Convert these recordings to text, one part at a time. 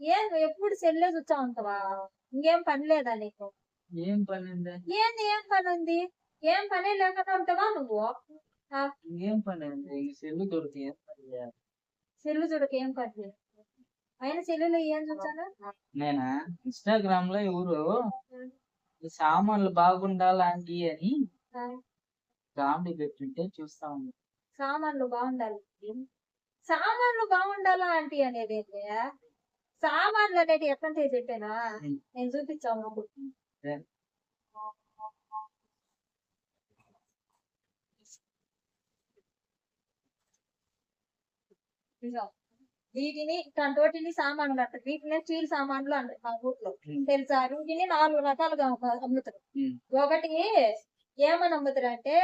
ఏం ఎప్పుడు సెల్లే చూస్తా ఉంటావా? ఇంకేం పని లేదా నీకు? ఏం పని ఏంది ఏం పని ఉంది? ఏం పని లేకుండా ఉంటావా నువ్వు? ఏం పని సెల్లు దొరికి ఏం పని? సెల్లు చూడక ఏం పని లేదు అయినా సెల్లులో ఏం చూసాను నేనా? ఇన్స్టాగ్రామ్లో ఎవరు? ఈ సామాన్లు బాగుండాలి అని కామెడీ పెట్టుంటే చూస్తా ఉంది సామాన్లు బాగుండాలి. సామాన్లు బాగుండాలా ఆంటీ అనేది ఏంటి? సామాన్లు అనేది ఎట్లంటే చెప్పానా. నేను నాకు. సరే. ఇదిగో. వీటిని తోటిని సామాన్లు అంటారు వీటిని స్టీల్ సామాన్లు అంటారు మా ఊర్లో. తెలుసా వీటిని నాలుగు రకాలుగా అమ్ము- అమ్ముతారు. ఒకటి ఏమని అమ్ముతారు అంటే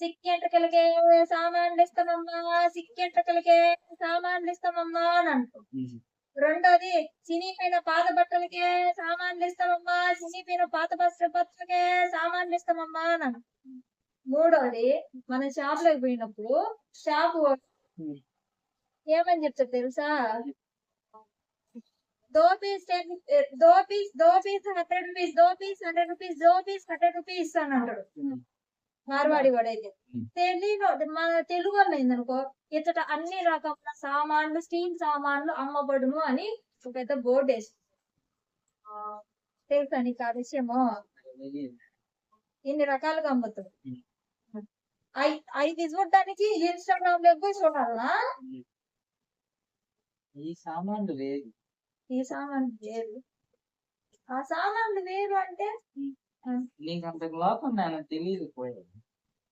సిక్కెంట్రకలకే సామాన్లు ఇస్తామమ్మా సిక్కెంట్రకలకే సామాన్లు ఇస్తామమ్మా అని అంటారు ఉం. రెండోది చినిపోయిన పాత బట్టలకే సామాన్లు ఇస్తామమ్మా చినిపోయిన పాత బస్త బట్టలకే సామాన్లు ఇస్తామమ్మా అని. మూడోది మన షాప్లోకి పోయినప్పుడు షాప్. ఏమని చెప్తారు తెలుసా దో పీస్ టెన్ దో పీస్ దో పీస్ హండ్రెడ్ రూపీస్ దో పీస్ హండ్రెడ్ రూపీస్ దో పీస్ హండ్రెడ్ రూపీస్ అని అంటాడు. మార్వాడి వాడైతే ఉం. తెలుగు మన తెలుగు వాళ్ళు ఏందనుకో ఇతట అన్ని రకముల సామాన్లు స్టీల్ సామాన్లు అమ్మబడును అని ఒక పెద్ద బోర్డు వేసి తెలుసా నీకు ఆ విషయము? ఇన్ని రకాలుగా అమ్ముతాడు. అవి చూడడానికి ఇన్స్టాగ్రామ్లో పోయి చూడాలా? ఈ సామాన్లు లేదు ఈ సామాన్లు వేరు ఆ సామాన్లు వేరు అంటే? నీకు అంత లోపం నేను తెలియదు పోయాడు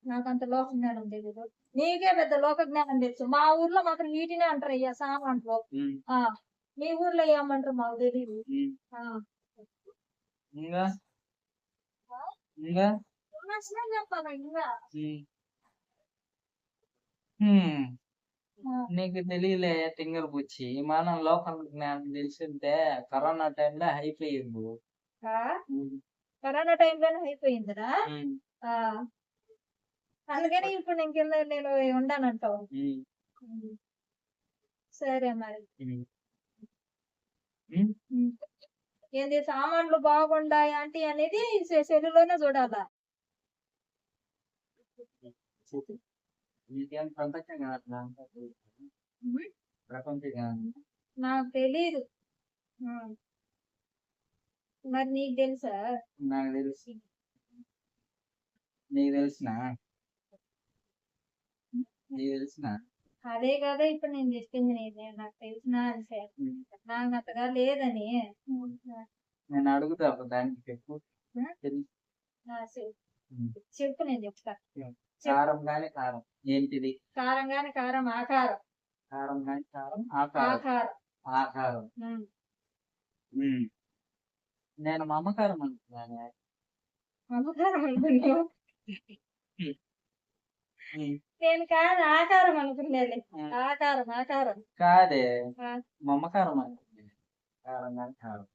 నాకు అంత లోక జ్ఞానం తెలియదు నీకే పెద్ద లోక జ్ఞానం తెలుసు. మా ఊర్లో మాత్రం వీటినే అంటారు అయ్యా సామాన్లు. ఆ మీ ఊర్లో ఏమంటారు మాకు తెలియదు ఆ. ఇంకా? ఇంకా? విమర్శనం చెప్పాలా ఇంకా. నీకు తెలియలే టింగర్ బుచ్చి. మనం లోకల్ జ్ఞానం తెలిసింటే కరోనా టైంలో అయిపోయింది. ఆ? కరోనా టైంలోనే అయిపోయిందిరా? ఆ. అందుకని ఇప్పుడు కింద నేను ఉండానంటావు. సరే మరి. ఏంది సామాన్లు బాగుండాయి అంటే అనేది సెల్లులోనే చూడాలా. నీకేం ఉం. మరి నీకు తెలుసా? నాకు తెలుసు. నీకు తెలిసిన? నీకు తెలిసిన? అదే కదా ఇప్పుడు నేను చెప్పింది నీదే నాకు తెలిసిన నాకు అంతగా లేదని. నేను అడుగుతా దానికి చెప్పు. చెప్పు నేను చెప్తా. కారం గాని కారం. ఏంటిది? కారం గాని కారం ఆకారం. కారం గాని కారం ఆకారం. ఆకారం. నేను మమకారం అనుకున్నాను ఆకారం అనుకున్నావు ఉం. నేను కాదు ఆకారం అనుకునేది ఉం. ఆకారం ఆకారం. కాదే. మమకారం అనుకున్నాను కారం గాని కారం.